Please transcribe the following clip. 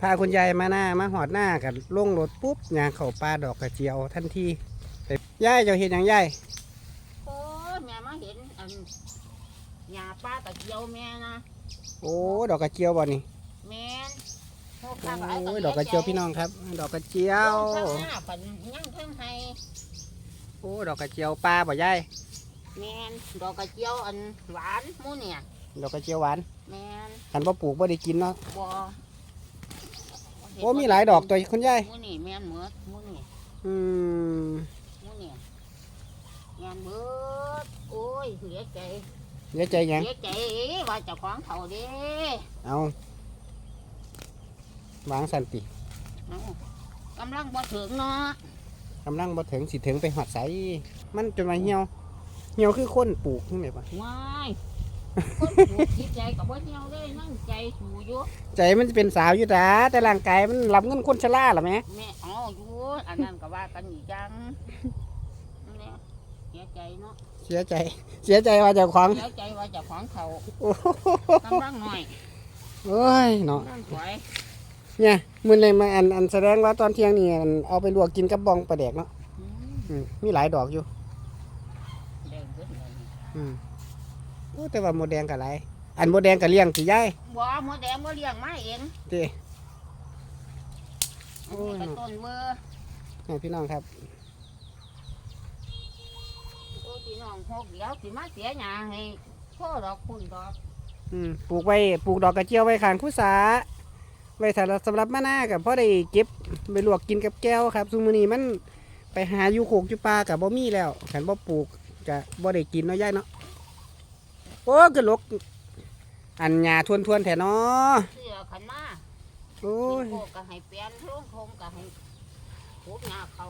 พาคุณยายมาหน้ามาหอดหน้ากันลงรถปุ๊บยางเข้าป่าดอกกระเจียวทันทีไปยายเจ้าเห็นอย่างยายโอ้ยแม่มาเห็นอันหญ้าป้าตะเกียวแม่นะโอ้ดอกกระเจียวบ่นี่แม่นโอ้โอ้ยดอกกระเจียวพี่น้องครับ ดอกกระเจียวทั้งหน้าปันยังทั้งไห้โอ้ดอกกระเจียวปลาบ่ยายแม่นดอกกระเจียวอันหวานหมูเนี่ยดอกกระเจียวหวานแม่นคันบ่ปลูกบ่ได้กินเนาะบ่ โอ้มีหลายดอกตัวคุณยายหมูนี่แม่นเหมือดหมูนี่อืมหมูนี่แม่นเบิดโอ้ยเสียใจเดี๋ยวใจหยังเสียใจว่าเจ้าของเขาเด้เอาวางสันติเอ้ากำลังบ่ถึงเนาะกำลังบ่ถึงสิถึงไปหอดใสมันจนมาเหี่ยวเหี่ยวคือคนปลูกนี่แหละปะว้าย คนปลูกจิตใจกับบ่เหี่ยวเลยนั่งใจสูอยู่ใจมันจะเป็นสาวอยู่ดาแต่ร่างกายมันรับเงินคนชราหรอแม่แม่เอาอยู่อันนั้นก็ว่ากันอีกจังนั่นแหละเสียใจเนาะเสียใจ เสียใจว่าเจ้าของเสียใจว่าเจะของเขาโอ้โหกำลังหน่อยโอ้ยเนาะกำลังสวยเนี่ยมือเลยมาอันอันแสดงว่าตอนเที่ยงนี่อันเอาไปลวกกินกับบองปลาแดกเนาะอืมอืมมีหลายดอกอยู่ แดงเบิดเลยอืม โอ้แต่ว่าโมแดงกับไรอันโมแดงกับเลี้ยงสิยายบ่หมดแดงบ่เลี้ยงมาเองเด้อันนี้ก็ต้นเบอร์ให้พี่น้องครับโอ้พี่น้องหกเดี๋ยวสิมาเสียหยังให้พ่อดอกคุณดอกอืมปลูกไว้ปลูกดอกกระเจียวไว้ข้างคู่สาไว้สำหรับสำหรับมะนาวกับพ่อได้เก็บไปลวกกินกับแก้วครับซุมื้อนี้มันไปหาอยู่โขกอยู่ปลากับบ่มีแล้วขันบ่ปลูกก็บ่ได้กินเนาะยายเนาะโอ้กระลก อันหญ้าทวนๆแท้เนาะเสื้อขันมาโอ้ย โคก็ให้เปลี่ยนโรงคงก็ให้ปลูกหญ้าเขา